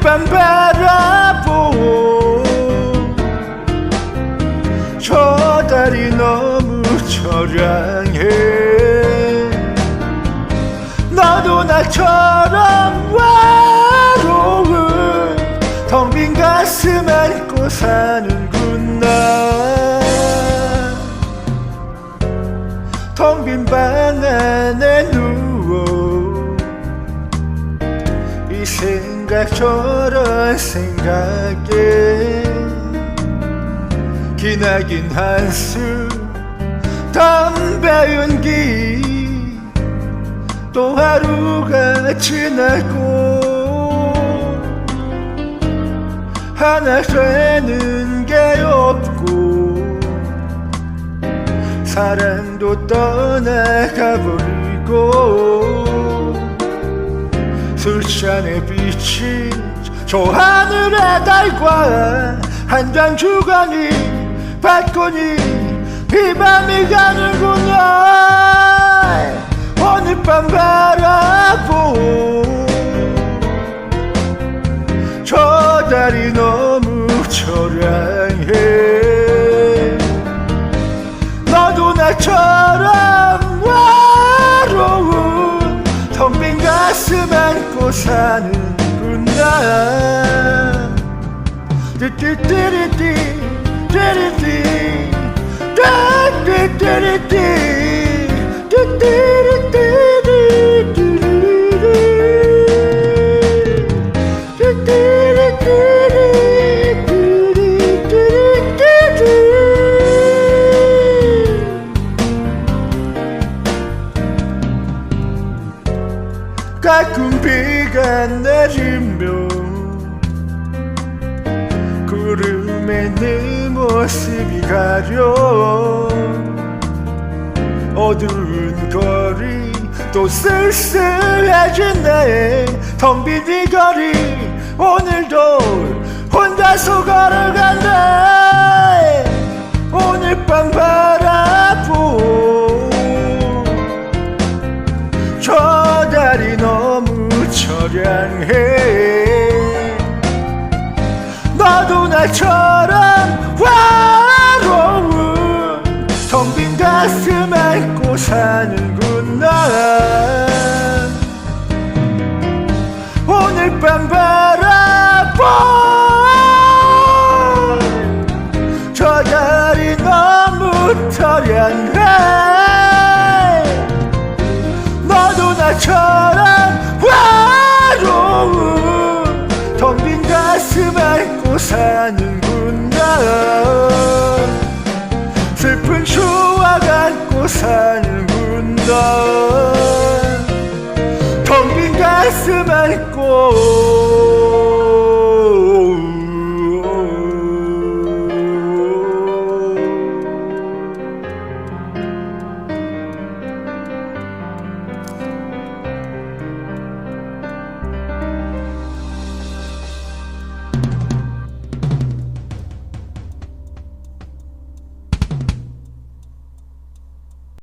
밤 바라보 저 달이 너무 처량해. 너도 나처럼 외로운 텅빈 가슴 안고 사는구나. 텅 빈 방 안에 생각 저런 생각에 기나긴 한숨 담배 연기 또 하루가 지나고 하나 되는 게 없고 사랑도 떠나가 버리고 술잔에 비친 저 하늘의 달과 한장 주거니 받거니 이 밤이 가는구나. 오늘 밤 바라보. 저 달이 너무 처량해 가슴 안고 사는구나 띠띠띠리띠 띠리띠 가끔 비가 내리면 구름에 내 모습이 가려 어두운 거리 또 쓸쓸해지네 텅빈 이 거리 너도 나처럼 외로운 텅 빈 가슴 안고 사는구나 오늘 밤 바라보 저 달이 너무 처량해. 너도 나처럼